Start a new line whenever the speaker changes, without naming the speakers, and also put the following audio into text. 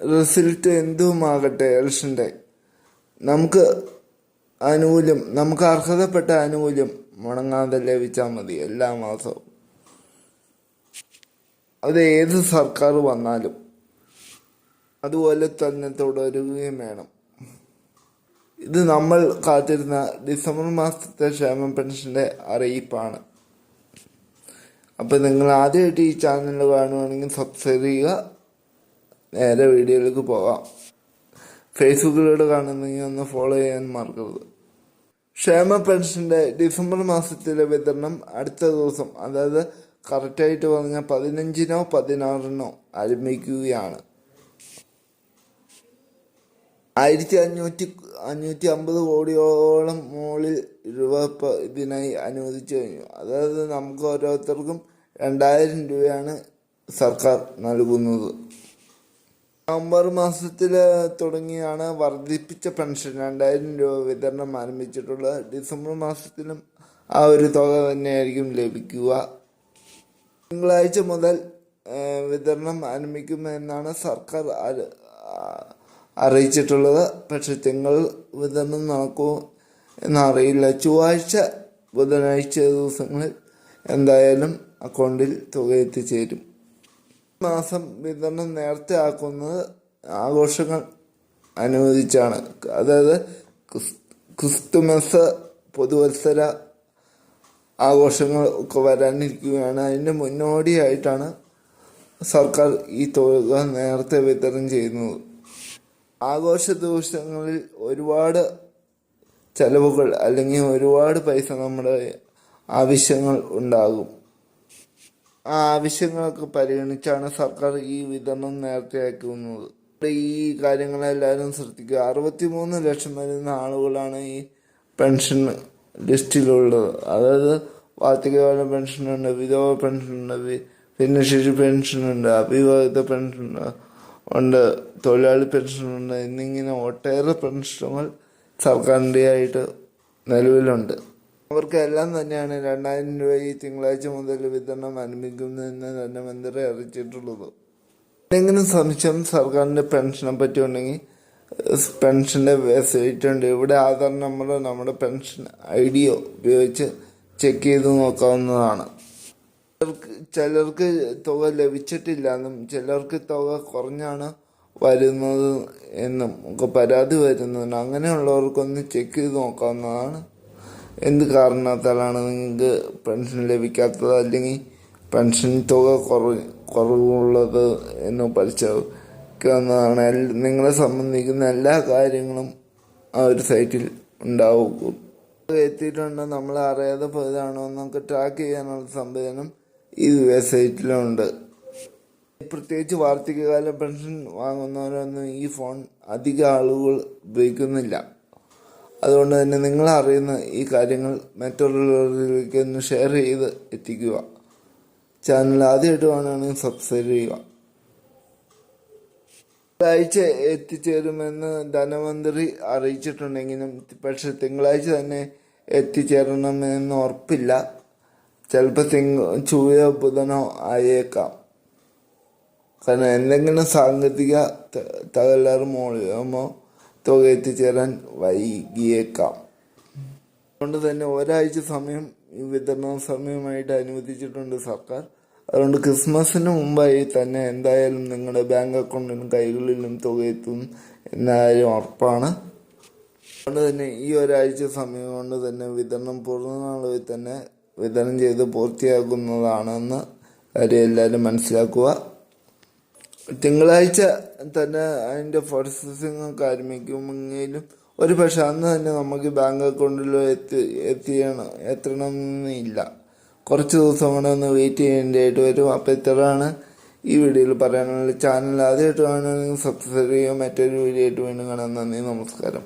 Result എന്തുമാകട്ടെ ഇലക്ഷന്റെ നമുക്ക് ആനുകൂല്യം നമുക്ക് അർഹതപ്പെട്ട ആനുകൂല്യം മുടങ്ങാതെ ലഭിച്ചാൽ മതി എല്ലാ മാസവും. അത് ഏത് സർക്കാർ വന്നാലും അതുപോലെ തന്നെ തുടരുകയും വേണം. ഇത് നമ്മൾ കാത്തിരുന്ന ഡിസംബർ മാസത്തെ ക്ഷേമ പെൻഷന്റെ അറിയിപ്പാണ്. അപ്പോൾ നിങ്ങൾ ആദ്യമായിട്ട് ഈ ചാനൽ കാണുകയാണെങ്കിൽ സബ്സ്ക്രൈബ് ചെയ്യുക നേരെ വീഡിയോയിലേക്ക് പോകാം. ഫേസ്ബുക്കിലൂടെ കാണുന്നെങ്കിൽ ഒന്ന് ഫോളോ ചെയ്യാൻ മറക്കരുത്. ക്ഷേമ പെൻഷന്റെ ഡിസംബർ മാസത്തിലെ വിതരണം അടുത്ത ദിവസം അതായത് കറക്റ്റായിട്ട് പറഞ്ഞാൽ പതിനഞ്ചിനോ പതിനാറിനോ ആരംഭിക്കുകയാണ്. ആയിരത്തി അഞ്ഞൂറ്റി അഞ്ഞൂറ്റി അമ്പത് കോടിയോളം മുകളിൽ രൂപ ഇതിനായി അനുവദിച്ചു കഴിഞ്ഞു. അതായത് നമുക്ക് ഓരോരുത്തർക്കും രണ്ടായിരം രൂപയാണ് സർക്കാർ നൽകുന്നത്. നവംബർ മാസത്തിൽ തുടങ്ങിയാണ് വർദ്ധിപ്പിച്ച പെൻഷൻ. രണ്ടായിരം രൂപ വിതരണം ആരംഭിച്ചിട്ടുള്ളത്. ഡിസംബർ മാസത്തിലും ആ ഒരു തുക തന്നെയായിരിക്കും ലഭിക്കുക. തിങ്കളാഴ്ച മുതൽ വിതരണം ആരംഭിക്കുമെന്നാണ് സർക്കാർ അറിയിച്ചിട്ടുള്ളത്. പക്ഷെ തിങ്കൾ വിതരണം നടക്കുമോ എന്നറിയില്ല. ചൊവ്വാഴ്ച ബുധനാഴ്ച ദിവസങ്ങളിൽ എന്തായാലും അക്കൗണ്ടിൽ തുക എത്തിച്ചേരും. മാസം വിതരണം നേരത്തെ ആക്കുന്നത് ആഘോഷങ്ങൾ അനുവദിച്ചാണ്. അതായത് ക്രിസ്- ക്രിസ്തുമസ് പുതുവത്സര ആഘോഷങ്ങൾ ഒക്കെ വരാനിരിക്കുകയാണ്. അതിന്റെ മുന്നോടിയായിട്ടാണ് സർക്കാർ ഈ തുക നേരത്തെ വിതരണം ചെയ്യുന്നത്. ആഘോഷ ദിവസങ്ങളിൽ ഒരുപാട് ചെലവുകൾ അല്ലെങ്കിൽ ഒരുപാട് പൈസ നമ്മുടെ ആവശ്യങ്ങൾ ഉണ്ടാകും. ആവശ്യങ്ങളൊക്കെ പരിഗണിച്ചാണ് സർക്കാർ ഈ വിതരണം നേരത്തെയാക്കുന്നത് ഈ കാര്യങ്ങളെല്ലാവരും ശ്രദ്ധിക്കുക. അറുപത്തി മൂന്ന് ലക്ഷം വരുന്ന ആളുകളാണ് ഈ പെൻഷൻ ലിസ്റ്റിലുള്ളത്. അതായത് വാർദ്ധക്യകാല പെൻഷനുണ്ട് വിധവ പെൻഷനുണ്ട് ഭിന്നശേഷി പെൻഷനുണ്ട് അവിവാഹിത പെൻഷൻ ഉണ്ട് തൊഴിലാളി പെൻഷനുണ്ട് എന്നിങ്ങനെ ഒട്ടേറെ പെൻഷനുകൾ സർക്കാരിന്റെ ആയിട്ട് നിലവിലുണ്ട്. അവർക്കെല്ലാം തന്നെയാണ് രണ്ടായിരം രൂപ ഈ തിങ്കളാഴ്ച മുതൽ വിതരണം ആരംഭിക്കുന്നതെന്ന് തന്നെ മന്ത്രി അറിയിച്ചിട്ടുള്ളത്. എന്തെങ്കിലും സംശയം സർക്കാരിന്റെ പെൻഷനെ പറ്റി ഉണ്ടെങ്കിൽ പെൻഷന്റെ വെബ്സൈറ്റ് ഉണ്ട് ഇവിടെ ആധാർ നമ്പറോ നമ്മുടെ പെൻഷൻ ഐ ഡിയോ ഉപയോഗിച്ച് ചെക്ക് ചെയ്ത് നോക്കാവുന്നതാണ്. ചിലർക്ക് തുക ലഭിച്ചിട്ടില്ല എന്നും ചിലർക്ക് തുക കുറഞ്ഞാണ് വരുന്നത് എന്നും ഒക്കെ പരാതി വരുന്നുണ്ട്. അങ്ങനെയുള്ളവർക്കൊന്ന് ചെക്ക് ചെയ്ത് നോക്കാവുന്നതാണ് എന്ത് കാരണത്താലാണ് നിങ്ങൾക്ക് പെൻഷൻ ലഭിക്കാത്തത്? അല്ലെങ്കിൽ പെൻഷൻ തുക കുറവ് കുറവുള്ളത് എന്ന് പരിശോധിക്കാവുന്നതാണ്. നിങ്ങളെ സംബന്ധിക്കുന്ന എല്ലാ കാര്യങ്ങളും ആ ഒരു സൈറ്റിൽ ഉണ്ടാവും. എത്തിയിട്ടുണ്ട്. നമ്മൾ അറിയാതെ പോയതാണോ നമുക്ക് ട്രാക്ക് ചെയ്യാനുള്ള സംവിധാനം ഈ വെബ്സൈറ്റിലുണ്ട് പ്രത്യേകിച്ച് വാർത്തകാല പെൻഷൻ വാങ്ങുന്നവരൊന്നും ഈ ഫോൺ അധിക ആളുകൾ ഉപയോഗിക്കുന്നില്ല. അതുകൊണ്ട് തന്നെ നിങ്ങൾ അറിയുന്ന ഈ കാര്യങ്ങൾ മറ്റുള്ളവരിലേക്ക് ഒന്ന് ഷെയർ ചെയ്ത് എത്തിക്കുക. ചാനൽ ആദ്യമായിട്ട് വേണമെങ്കിൽ സബ്സ്ക്രൈബ് ചെയ്യുക. തിങ്കളാഴ്ച എത്തിച്ചേരുമെന്ന് ധനമന്ത്രി അറിയിച്ചിട്ടുണ്ടെങ്കിലും പക്ഷെ തിങ്കളാഴ്ച തന്നെ എത്തിച്ചേരണമെന്ന് ഉറപ്പില്ല. ചിലപ്പോൾ തിങ്ക ചൊവ്വയോ ബുധനോ ആയേക്കാം. കാരണം എന്തെങ്കിലും സാങ്കേതിക തകരാറ് മൂലമോ തുക എത്തിച്ചേരാൻ വൈകിയേക്കാം. അതുകൊണ്ട് തന്നെ ഒരാഴ്ച സമയം ഈ വിതരണ സമയമായിട്ട് അനുവദിച്ചിട്ടുണ്ട് സർക്കാർ. അതുകൊണ്ട് ക്രിസ്മസിന് മുമ്പായി തന്നെ എന്തായാലും നിങ്ങളുടെ ബാങ്ക് അക്കൗണ്ടിലും കൈകളിലും തുക എത്തും എന്ന കാര്യം ഉറപ്പാണ്. അതുകൊണ്ട് തന്നെ ഈ ഒരാഴ്ച സമയം കൊണ്ട് തന്നെ വിതരണം പൂർണനാളിൽ തന്നെ വിതരണം ചെയ്ത് പൂർത്തിയാക്കുന്നതാണെന്ന് കാര്യം എല്ലാവരും മനസ്സിലാക്കുക. തിങ്കളാഴ്ച തന്നെ അതിന്റെ പ്രോസസ്സിംഗ് ഒക്കെ ആരംഭിക്കുമെങ്കിലും ഒരു പക്ഷെ അന്ന് തന്നെ നമുക്ക് ബാങ്ക് അക്കൗണ്ടിലോ എത്തി എത്തിയണം എത്തണമെന്നില്ല കുറച്ച് ദിവസം കൂടെ ഒന്ന് വെയിറ്റ് ചെയ്യേണ്ടതായിട്ട് വരും. അപ്പോൾ ഇത്രയാണ് ഈ വീഡിയോയിൽ പറയാനുള്ള ചാനൽ ആദ്യമായിട്ട് കാണുകയാണെങ്കിൽ സബ്സ്ക്രൈബ് ചെയ്യുക മറ്റൊരു വീഡിയോ ആയിട്ട് വീണ്ടും കാണാൻ നന്ദി നമസ്കാരം.